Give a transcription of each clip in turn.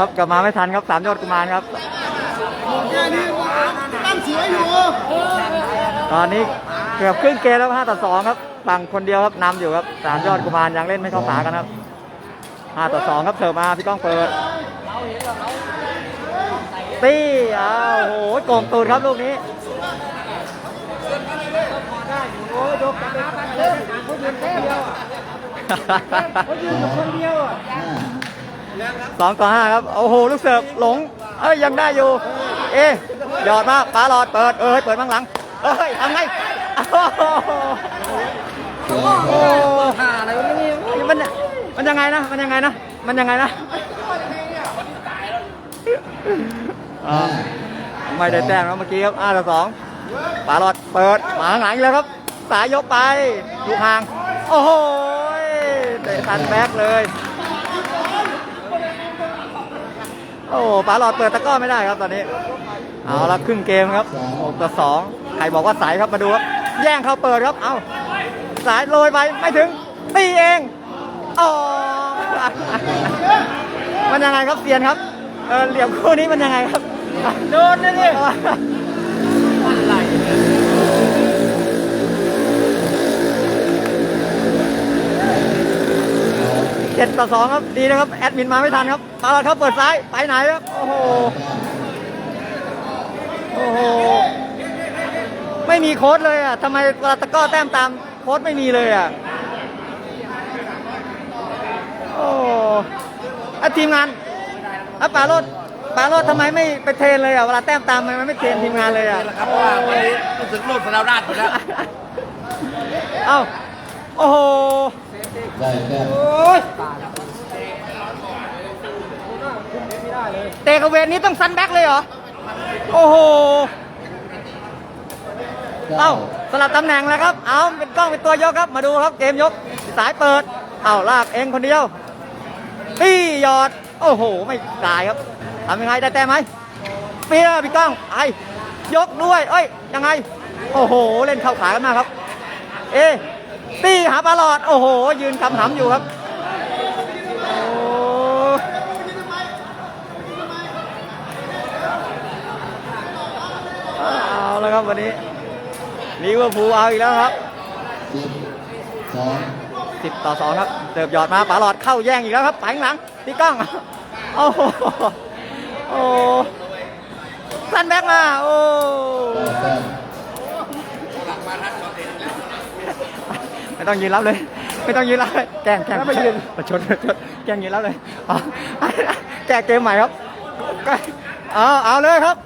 ครับกลับมาไม่ทันครับสามยอดกุมารครับแค่นี้ตั้งสวยอยู่ตอนนี้เกือบครึ่งเกมแล้วห้าต่อสองครับฝั่งคนเดียวครับนำอยู่ครับสามยอดกุมารยังเล่นไม่เข้าขากันครับห้าต่อสองครับเสิร์ฟมาพี่ก้องเปิดตีอ้าวโอ้โหโกงตูดครับลูกนี้ สองต่อห้าครับโอ้โหลูกเสิร์ฟหลงเอ้ยยังได้อยู่ เอ๊ะหยอดมากปาหลอดเปิดเอ้ยเปิดบ้างหลังเอ้ยทำไงโอ้โหโอ้โหมันมันยังไงนะมันยังไงนะมันยังไงนะอ่าไม่ได้แต้มครับเมื่อกี้ครับอ้าต่อสองปาหลอดเปิดหมาหลังอีกแล้วครับ สายยกไปลูกห่าง โอ้โหเตะตันแบ็กเลย โอ้ปาหลอดเปิดตะก้อไม่ได้ครับตอนนี้ เอาละครึ่งเกมครับ6ต่อสองใครบอกว่าสายครับมาดูครับแย่งเขาเปิดครับ เอาสายโรยไปไม่ถึงตีเองอ๋อมันยังไงครับเสียนครับเออเหลี่ยมคู่นี้มันยังไงครับโดนนี่ะเนี่ยเจ็ด ต่อสองครับดีนะครับแอดมินมาไม่ทันครับปาหลอดเขาเปิดซ้ายไปไหนครับโอ้โหโอ้โหไม่มีโค้ดเลยอะทำไมเวลาตะกร้อแต้มตามโค้ดไม่มีเลยอะโอ้อะทีมงานอะปาโรดปาโรดทำไมไม่ไปเทรนเลยอะเวลาแต้มตามทำไมไม่เทรนทีมงานเลยอะครับเพราะว่าวันนี้รู้สึกโลดสนามราชหมดแล้วเอ้าโอ้โห ได้แต้มเตะกระเวนนี้ต้องซันแบ็กเลยเหรอ โอ้โห เอ้าสลับตำแหน่งแล้วครับ เอาเป็นกล้องเป็นตัวยกครับ มาดูครับเกมยก สายเปิด เอาลากเองคนเดียวพี่หยอด โอ้โห ไม่ตายครับทำยังไงได้แต้มไหมเปียร์พี่ก้องไอ้ยกด้วย เอ้ย ยังไง โอ้โห เล่นเข้าขากันมากครับ เอะ ตีหาปลาหลอด โอ้โห ยืนคำหำอยู่ครับโอ้เอาแล้วครับวันนี้ลิเวอร์พูลเอาอีกแล้วครับสิบสอง10ต่อ2ครับเสิร์ฟหยอดมาปาหลอดเข้าแย่งอีกแล้วครับไปข้งหลังพี่ก้องโอ้โหโอ้สั้นแบ็กมา โอ้ ได้แต้มไม่ต้องยืนรับเลย ไม่ต้องยืนรับเลยแกล้งแกล้งไม่ยืนประชดประชดแกล้งยืนรับเลยเอาแก้เกมใหม่ครับเอาเอาเลยครับ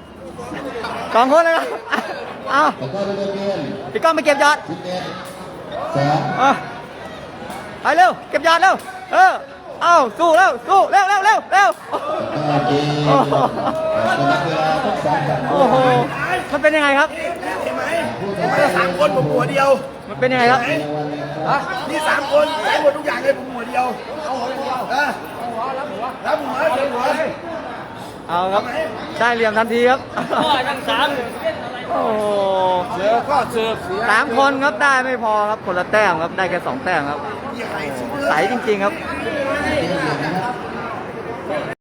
สองคนเลยครับเอาแล้วก็ดำเนินเกมพี่ก้องไปเก็บหยอดสิบเอ็ดสามเอาไปเร็วเก็บหยอดเร็วเออเอาสู้เร็วสู้เร็วเร็วเร็วเร็วได้เกมเป็นนักกีฬาทั้งสองฝั่งโอ้โหมันเป็นยังไงครับผู้ชนะสามคนผมหัวเดียว มันเป็นยังไงครับ รางวัลนะครับนี่สามคนใช้หมดทุกอย่างเลยผมหัวเดียวเอาหัวเดียวเออรับหัวรับหัวรับหัวเอาครับ ได้เหลี่ยมทันทีครับทั้งสามโอ้โหเสือก็เสือเสียสามคนครับได้ไม่พอครับคนละแต้มครับได้แค่สองแต้มครับยังไงใสจริงๆครับเกมเดียวนะครับ